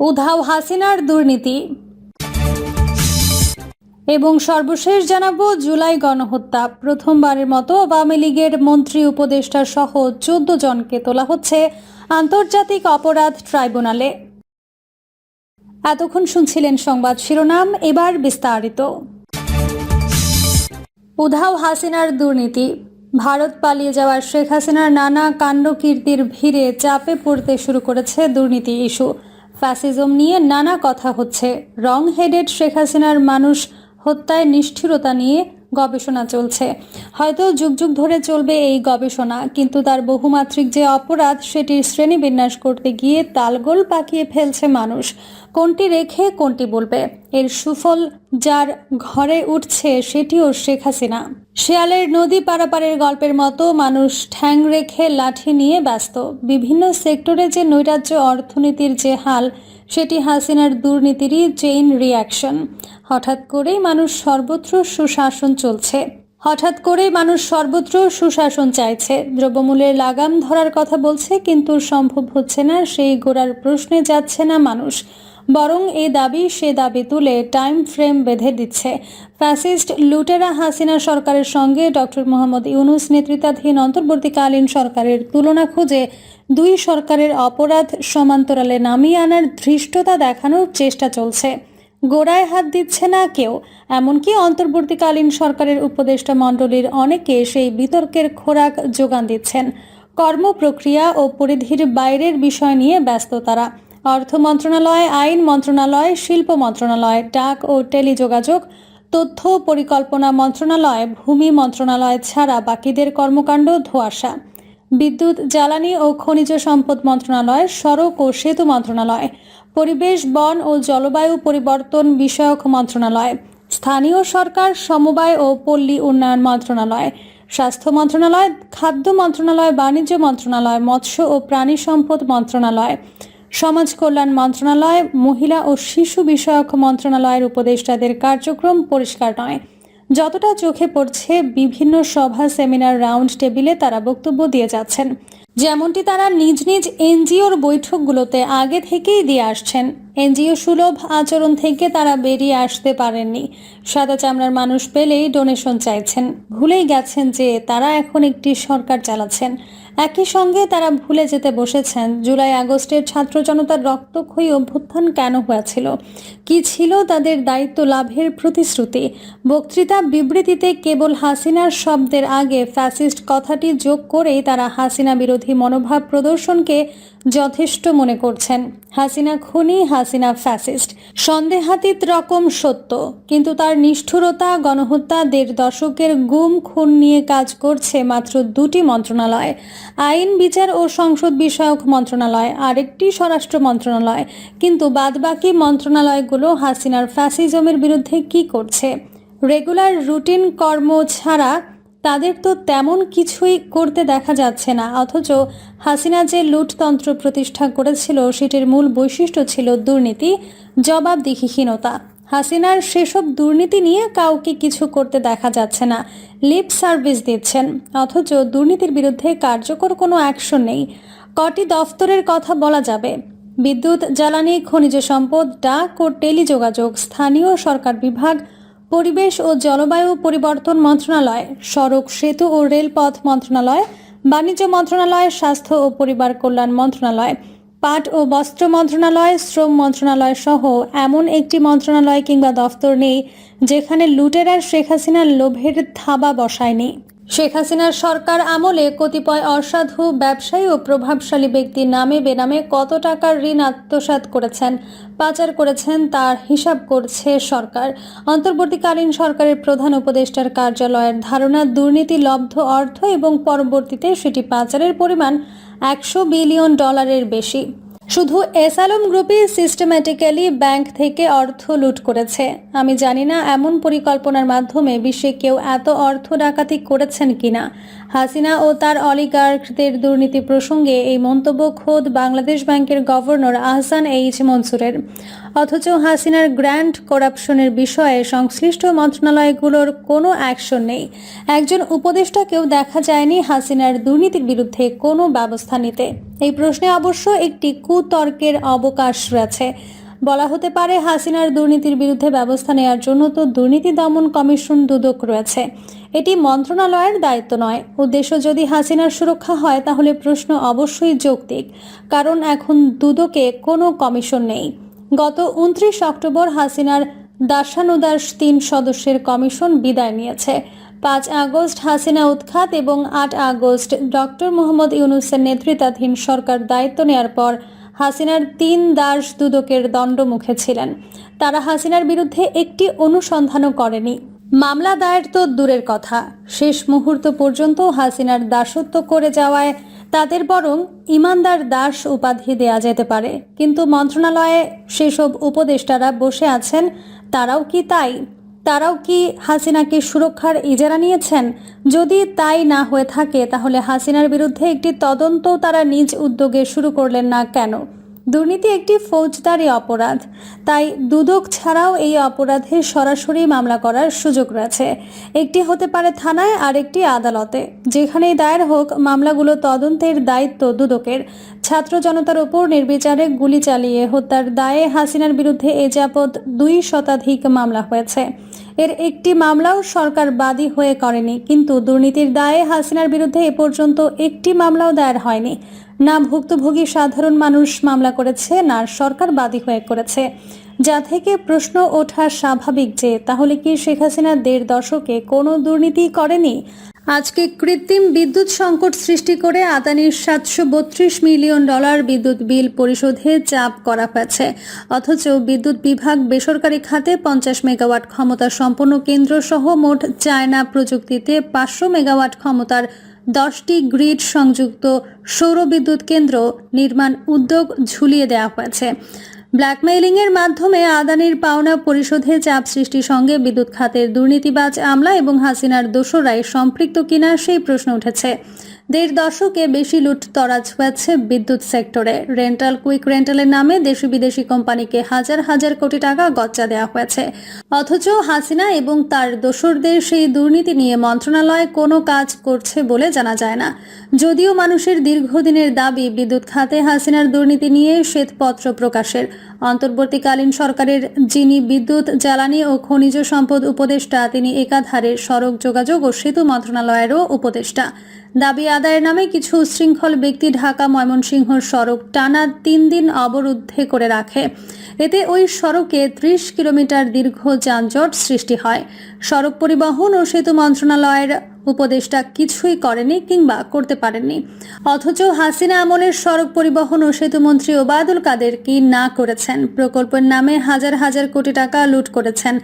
উধাও হাসিনার দুর্নীতি। এবং সর্বশেষ জানাব, জুলাই গণহত্যা। প্রথমবারের মতো আওয়ামী লীগের মন্ত্রী উপদেষ্টা সহ চোদ্দ জনকে তোলা হচ্ছে আন্তর্জাতিক অপরাধ ট্রাইব্যুনালে। এতক্ষণ শুনছিলেন সংবাদ শিরোনাম, এবার বিস্তারিত। উধাও হাসিনার দুর্নীতি। ভারত পালিয়ে যাওয়ার শেখ হাসিনার নানা কাণ্ডকীর্তির ভিড়ে চাপে পড়তে শুরু করেছে দুর্নীতি ইস্যু। ফ্যাসিজম নিয়ে নানা কথা হচ্ছে। রং হেডেড শেখ হাসিনার মানুষ হত্যায় নিষ্ঠুরতা নিয়ে গবেষণা চলছে। হয়তো যুগ যুগ ধরে চলবে এই গবেষণা, কিন্তু তার বহুমাত্রিক যে অপরাধ, সেটির শ্রেণীবিন্যাস করতে গিয়ে তালগোল পাকিয়ে ফেলছে মানুষ। কোনটি রেখে কোনটি বলবে? এর সুফল যার ঘরে উঠছে সেটিও শেখ হাসিনা। শেয়ালের নদী পারাপারের গল্পের মতো মানুষ ঠ্যাং রেখে লাঠি নিয়ে ব্যস্ত। বিভিন্ন সেক্টরে যে নৈরাজ্য অর্থনীতির যে হাল, সেটি হাসিনার দুর্নীতিরই চেইন রিয়াকশন হঠাৎ করেই মানুষ সর্বত্র সুশাসন চলছে। হঠাৎ করেই মানুষ সর্বত্র সুশাসন চাইছে। দ্রব্যমূল্যের লাগাম ধরার কথা বলছে, কিন্তু সম্ভব হচ্ছে না, সেই গোড়ার প্রশ্নে যাচ্ছে না মানুষ। বরং এ দাবি সে দাবি তুলে টাইম ফ্রেম বেঁধে দিচ্ছে। ফ্যাসিস্ট লুটেরা হাসিনা সরকারের সঙ্গে ডক্টর মোহাম্মদ ইউনুস নেতৃত্বাধীন অন্তর্বর্তীকালীন সরকারের তুলনা খুঁজে দুই সরকারের অপরাধ সমান্তরালে নামিয়ে আনার ধৃষ্টতা দেখানোর চেষ্টা চলছে। গোড়ায় হাত দিচ্ছে না কেউ, এমনকি অন্তর্বর্তীকালীন সরকারের উপদেষ্টা মণ্ডলীর অনেকে সেই বিতর্কের খোরাক যোগান দিচ্ছেন। কর্মপ্রক্রিয়া ও পরিধির বাইরের বিষয় নিয়ে ব্যস্ত তারা। অর্থ মন্ত্রণালয়, আইন মন্ত্রণালয়, শিল্প মন্ত্রণালয়, ডাক ও টেলিযোগাযোগ, তথ্য পরিকল্পনা মন্ত্রণালয়, ভূমি মন্ত্রণালয় ছাড়া বাকিদের কর্মকাণ্ড ধোঁয়াশা। বিদ্যুৎ, জ্বালানি ও খনিজ সম্পদ মন্ত্রণালয়, সড়ক ও সেতু মন্ত্রণালয়, পরিবেশ, বন ও জলবায়ু পরিবর্তন বিষয়ক মন্ত্রণালয়, স্থানীয় সরকার, সমবায় ও পল্লী উন্নয়ন মন্ত্রণালয়, স্বাস্থ্য মন্ত্রণালয়, খাদ্য মন্ত্রণালয়, বাণিজ্য মন্ত্রণালয়, মৎস্য ও প্রাণী সম্পদ মন্ত্রণালয় সমাজ কল্যাণ মন্ত্রণালয়, মহিলা ও শিশু বিষয়ক মন্ত্রণালয়ের উপদেষ্টাদের কার্যক্রম পরিষ্কার নয়। যতটা চোখে পড়ছে, বিভিন্ন সভা, সেমিনার, রাউন্ড টেবিলে তারা বক্তব্য দিয়ে যাচ্ছেন। যেমনটি তারা নিজ নিজ এনজিওর বৈঠকগুলোতে আগে থেকেই দিয়ে আসছেন। এনজিও সুলভ আচরণ থেকে তারা বেরিয়ে আসতে পারেননি। সাদা চামড়ার মানুষ পেলেই ডোনেশন চাইছেন। ভুলেই গেছেন যে তারা এখন একটি সরকার চালাচ্ছেন। একই সঙ্গে তারা ভুলে যেতে বসেছেন। জুলাই আগস্টের ছাত্র জনতার রক্তক্ষয়ী অভ্যুত্থান কেন হয়েছিল? কি ছিল তাদের দায়িত্ব লাভের প্রতিশ্রুতি? বক্তৃতা বিবৃতিতে কেবল হাসিনার শব্দের আগে ফ্যাসিস্ট কথাটি যোগ করেই তারা হাসিনা বিরোধী মনোভাব প্রদর্শনকে যথেষ্ট মনে করছেন। হাসিনা খুনি হাসিনা ফ্যাসিস্ট। সন্দেহাতীত রকম সত্য, কিন্তু তার নিষ্ঠুরতা, গণহত্যা দেড় দশকের গুম, খুন নিয়ে কাজ করছে মাত্র দুটি মন্ত্রণালয়, আইন, বিচার ও সংসদ বিষয়ক মন্ত্রণালয়, আরেকটি স্বরাষ্ট্র মন্ত্রণালয়। কিন্তু বাদবাকি মন্ত্রণালয়গুলো হাসিনার ফ্যাসিজমের বিরুদ্ধে কি করছে? রেগুলার রুটিন কর্ম ছাড়া তাদের তো তেমন কিছুই করতে দেখা যাচ্ছে না। অথচ হাসিনা যে লুটতন্ত্র প্রতিষ্ঠা করেছিল, সেটির মূল বৈশিষ্ট্য ছিল দুর্নীতি, জবাবদিহিহীনতা। হাসিনার সেসব দুর্নীতি নিয়ে কাউকে কিছু করতে দেখা যাচ্ছে না। লিপ সার্ভিস দিচ্ছেন। অথচ দুর্নীতির বিরুদ্ধে কার্যকর কোনো অ্যাকশন নেই। কটি দফতরের কথা বলা যাবে। বিদ্যুৎ, জ্বালানি, খনিজ সম্পদ, ডাক ও টেলিযোগাযোগ, স্থানীয় সরকার বিভাগ পরিবেশ ও জলবায়ু পরিবর্তন মন্ত্রণালয়, সড়ক সেতু ও রেলপথ মন্ত্রণালয়, বাণিজ্য মন্ত্রণালয়, স্বাস্থ্য ও পরিবার কল্যাণ মন্ত্রণালয়, পাট ও বস্ত্র মন্ত্রণালয়, শ্রম মন্ত্রণালয় সহ এমন একটি মন্ত্রণালয় কিংবা দফতর নেই যেখানে লুটেরা শেখ হাসিনার লোভের থাবা বসায়নি। শেখ হাসিনার সরকার আমলে কতিপয় অসাধু, ব্যবসায়ী ও প্রভাবশালী ব্যক্তির নামে বেনামে কত টাকার ঋণ আত্মসাৎ করেছেন, পাচার করেছেন তার হিসাব করছে সরকার। অন্তর্বর্তীকালীন সরকারের প্রধান উপদেষ্টার কার্যালয়ের ধারণা, দুর্নীতি, লব্ধ অর্থ এবং পরবর্তীতে সেটি পাচারের পরিমাণ একশো বিলিয়ন ডলারের বেশি। শুধু এসালম গ্রুপই সিস্টেম্যাটিক্যালি ব্যাংক থেকে অর্থ লুট করেছে। আমি জানি না এমন পরিকল্পনার মাধ্যমে বিশ্বে কেউ এত অর্থ ডাকাতি করেছেন কিনা। হাসিনা ও তার অলিগার্কদের দুর্নীতি প্রসঙ্গে এই মন্তব্য খোদ বাংলাদেশ ব্যাংকের গভর্নর আহসান এইচ মনসুরের। অথচ হাসিনার গ্র্যান্ড করাপশনের বিষয়ে সংশ্লিষ্ট মন্ত্রণালয়গুলোর কোনো অ্যাকশন নেই। একজন উপদেষ্টাকেও দেখা যায়নি হাসিনার দুর্নীতির বিরুদ্ধে কোনো ব্যবস্থা নিতে। এই প্রশ্নে অবশ্য একটি কুতর্কের অবকাশ রয়েছে। বলা হতে পারে হাসিনার দুর্নীতির বিরুদ্ধে ব্যবস্থা নেওয়ার জন্য তো দুর্নীতি দমন কমিশন দুদক রয়েছে। এটি মন্ত্রণালয়ের দায়িত্ব নয়। উদ্দেশ্য যদি হাসিনার সুরক্ষা হয়, তাহলে প্রশ্ন অবশ্যই যৌক্তিক, কারণ এখন দুদকে কোনো কমিশন নেই। গত উনত্রিশ অক্টোবর হাসিনার দাসানুদাস তিন সদস্যের কমিশন বিদায় নিয়েছে। পাঁচ আগস্ট হাসিনা উৎখাত এবং আট আগস্ট ডক্টর মোহাম্মদ ইউনুসের নেতৃত্বাধীন সরকার দায়িত্ব নেওয়ার পর হাসিনার তিন দাস দুদকের দণ্ডমুখে ছিলেন। তারা হাসিনার বিরুদ্ধে একটি অনুসন্ধানও করেনি। মামলা দায়ের তো দূরের কথা। শেষ মুহূর্ত পর্যন্ত হাসিনার দাসত্ব করে যাওয়ায় তাদের বরং ইমানদার দাস উপাধি দেয়া যেতে পারে। কিন্তু মন্ত্রণালয়ে সেসব উপদেষ্টারা বসে আছেন, তারাও কি তাই? তারাও কি হাসিনাকে সুরক্ষার ইজারা নিয়েছেন? যদি তাই না হয়ে থাকে, তাহলে হাসিনার বিরুদ্ধে একটি তদন্ত তারা নিজ উদ্যোগে শুরু করলেন না কেন? দুর্নীতি একটি ফৌজদারি অপরাধ। তাই দুদক ছাড়াও এই অপরাধে সরাসরি মামলা করার সুযোগ রয়েছে। একটি হতে পারে থানায় আর একটি আদালতে। যেখানেই দায়ের হোক, মামলাগুলো তদন্তের দায়িত্ব দুদকের। ছাত্র জনতার ওপর নির্বিচারে গুলি চালিয়ে হত্যার দায়ে হাসিনার বিরুদ্ধে এ যাবৎ দুই শতাধিক মামলা হয়েছে। এর একটি মামলাও সরকার বাদী হয়ে করেনি। কিন্তু দুর্নীতির দায়ে হাসিনার বিরুদ্ধে এ পর্যন্ত একটি মামলাও দায়ের হয়নি। না ভুক্তভোগী সাধারণ মানুষ মামলা করেছে না সরকার বাদী হয়ে করেছে। যা থেকে প্রশ্ন ওঠা স্বাভাবিক যে, তাহলে কি শেখ হাসিনা দেড় দশকে কোনো দুর্নীতি করেনি? আজকে কৃত্রিম বিদ্যুৎ সংকট সৃষ্টি করে আদানির সাতশো বত্রিশ মিলিয়ন ডলার বিদ্যুৎ বিল পরিশোধে চাপ করা হয়েছে। অথচ বিদ্যুৎ বিভাগ বেসরকারি খাতে পঞ্চাশ মেগাওয়াট ক্ষমতা সম্পন্ন কেন্দ্র সহ মোট চায়না প্রযুক্তিতে পাঁচশো মেগাওয়াট ক্ষমতার দশটি গ্রিড সংযুক্ত সৌর বিদ্যুৎ কেন্দ্র নির্মাণ উদ্যোগ ঝুলিয়ে দেওয়া হয়েছে। ব্ল্যাকমেইলিংয়ের মাধ্যমে আদানির পাওনা পরিশোধে চাপ সৃষ্টির সঙ্গে বিদ্যুৎ খাতের দুর্নীতিবাজ আমলা এবং হাসিনার দোসরায় সম্পৃক্ত কিনা সেই প্রশ্ন উঠেছে। দেড় দশকে বেশি লুট তরাজ হয়েছে বিদ্যুৎ সেক্টরে। রেন্টাল কুইক রেন্টালের নামে দেশি বিদেশি কোম্পানিকে হাজার হাজার কোটি টাকা গচ্চা দেওয়া হয়েছে। অথচ হাসিনা এবং তার দোসরদের সেই দুর্নীতি নিয়ে মন্ত্রণালয় কোনো কাজ করছে বলে জানা যায় না। যদিও মানুষের দীর্ঘদিনের দাবি বিদ্যুৎ খাতে হাসিনার দুর্নীতি নিয়ে শ্বেতপত্র প্রকাশের। অন্তর্বর্তীকালীন সরকারের যিনি বিদ্যুৎ, জ্বালানি ও খনিজ সম্পদ উপদেষ্টা, তিনি একাধারে সড়ক যোগাযোগ ও সেতু মন্ত্রণালয়েরও উপদেষ্টা। দাবি আদায়ের নামে কিছু উশৃঙ্খল ব্যক্তি ঢাকা ময়মনসিংহ সড়ক টানা তিন দিন অবরুদ্ধে করে রাখে। এতে ওই সড়কে ত্রিশ কিলোমিটার দীর্ঘ যানজট সৃষ্টি হয়। সড়ক পরিবহন ও সেতু মন্ত্রণালয়ের উপদেষ্টা কিছুই করেনি কিংবা করতে পারেননি। অথচ হাসিনা আমলের সড়ক পরিবহন ও সেতুমন্ত্রী ওবায়দুল কাদের কি না করেছেন? প্রকল্পের নামে হাজার হাজার কোটি টাকা লুট করেছেন।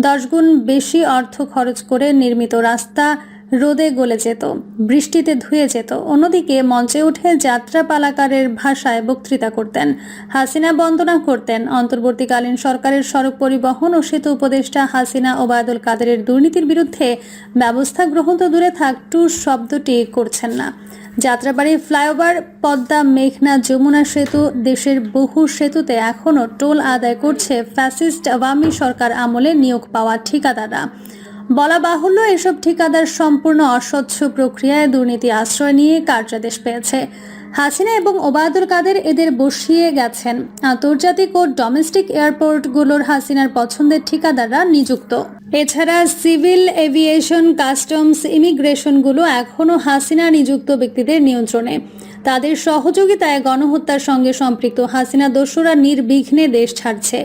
দশগুণ বেশি অর্থ খরচ করে নির্মিত রাস্তা রোদে গলে যেত, বৃষ্টিতে ধুয়ে যেত। অন্যদিকে মঞ্চে উঠে যাত্রা পালাকারের ভাষায় বক্তৃতা করতেন। হাসিনা বন্দনা করতেন। অন্তর্বর্তীকালীন সরকারের সড়ক পরিবহন ও সেতু উপদেষ্টা হাসিনা ওবায়দুল কাদেরের দুর্নীতির বিরুদ্ধে ব্যবস্থা গ্রহণ তো দূরে থাক, টুর শব্দটি করছেন না। যাত্রাবাড়ি ফ্লাইওভার, পদ্মা, মেঘনা, যমুনা সেতু দেশের বহু সেতুতে এখনও টোল আদায় করছে ফ্যাসিস্ট আওয়ামী সরকার আমলে নিয়োগ পাওয়া ঠিকাদাররা। বলা বাহুল্য, এসব ঠিকাদার সম্পূর্ণ অস্বচ্ছ প্রক্রিয়ায় দুর্নীতি আশ্রয় নিয়ে কার্যাদেশ পেয়েছে। হাসিনা এবং ওবায়দুল কাদের এদের বসিয়ে গেছেন। আন্তর্জাতিক ও ডোমেস্টিক এয়ারপোর্টগুলোর হাসিনার পছন্দের ঠিকাদাররা নিযুক্ত। এছাড়া সিভিল এভিয়েশন, কাস্টমস, ইমিগ্রেশনগুলো এখনও হাসিনা নিযুক্ত ব্যক্তিদের নিয়ন্ত্রণে। তাদের সহযোগিতায় গণহত্যার সঙ্গে সম্পৃক্ত হাসিনা দস্যুরা নির্বিঘ্নে দেশ ছাড়ছে।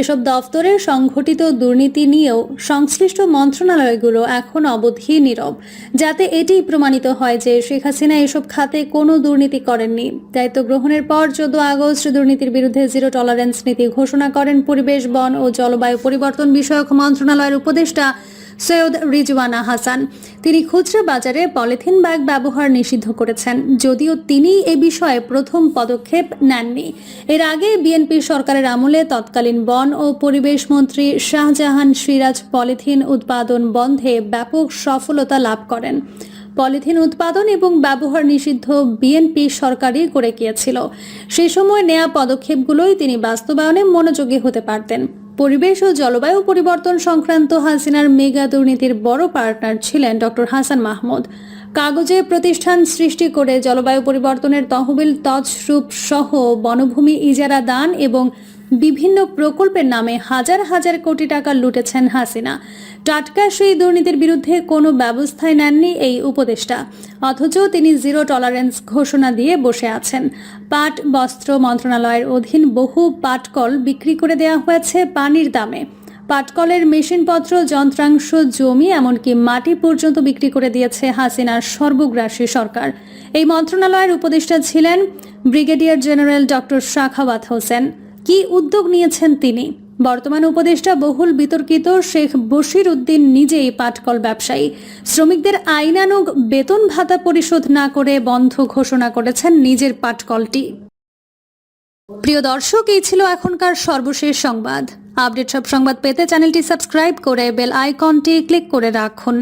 এসব দফতরে সংঘটিত দুর্নীতি নিয়েও সংশ্লিষ্ট মন্ত্রণালয়গুলো এখন অবধি নীরব যাতে এটি প্রমাণিত হয় যে শেখ হাসিনা এসব খাতে কোনো দুর্নীতি করেননি। দায়িত্ব গ্রহণের পর চোদ্দ আগস্ট দুর্নীতির বিরুদ্ধে জিরো টলারেন্স নীতি ঘোষণা করেন পরিবেশ, বন ও জলবায়ু পরিবর্তন বিষয়ক মন্ত্রণালয়ের উপদেষ্টা সৈয়দ রিজওয়ানা হাসান। তিনি খুচরা বাজারে পলিথিন ব্যাগ ব্যবহার নিষিদ্ধ করেছেন। যদিও তিনি এ বিষয়ে প্রথম পদক্ষেপ নেননি। এর আগে বিএনপি সরকারের আমলে তৎকালীন বন ও পরিবেশ মন্ত্রী শাহজাহান সিরাজ পলিথিন উৎপাদন বন্ধে ব্যাপক সফলতা লাভ করেন। পলিথিন উৎপাদন এবং ব্যবহার নিষিদ্ধ বিএনপি সরকারই করে গিয়েছিল। সে সময় নেয়া পদক্ষেপগুলোই তিনি বাস্তবায়নে মনোযোগী হতে পারতেন। পরিবেশ ও জলবায়ু পরিবর্তন সংক্রান্ত হাসিনার মেগা দুর্নীতির বড় পার্টনার ছিলেন ডক্টর হাসান মাহমুদ। কাগজে প্রতিষ্ঠান সৃষ্টি করে জলবায়ু পরিবর্তনের তহবিল তৎসরূপ সহ বনভূমি ইজারা দান এবং বিভিন্ন প্রকল্পের নামে হাজার হাজার কোটি টাকা লুটেছেন হাসিনা। টাটকা সেই দুর্নীতির বিরুদ্ধে কোনো ব্যবস্থায় নেননি এই উপদেষ্টা। অথচ তিনি জিরো টলারেন্স ঘোষণা দিয়ে বসে আছেন। পাট বস্ত্র মন্ত্রণালয়ের অধীন বহু পাটকল বিক্রি করে দেওয়া হয়েছে পানির দামে। পাটকলের মেশিনপত্র, যন্ত্রাংশ, জমি, এমনকি মাটি পর্যন্ত বিক্রি করে দিয়েছে হাসিনার সর্বগ্রাসী সরকার। এই মন্ত্রণালয়ের উপদেষ্টা ছিলেন brigadier general doctor Sakhawat Hossain. কি উদ্যোগ নিয়েছেন তিনি? বর্তমান উপদেষ্টা বহুল বিতর্কিত শেখ বশির উদ্দিন নিজেই পাটকল ব্যবসায়ী। শ্রমিকদের আইনানুগ বেতন ভাতা পরিশোধ না করে বন্ধ ঘোষণা করেছেন নিজের পাটকলটি। প্রিয় দর্শক, এই ছিল এখনকার সর্বশেষ সংবাদ। আপডেট সব সংবাদ পেতে চ্যানেলটি সাবস্ক্রাইব করে বেল আইকনটি ক্লিক করে রাখুন।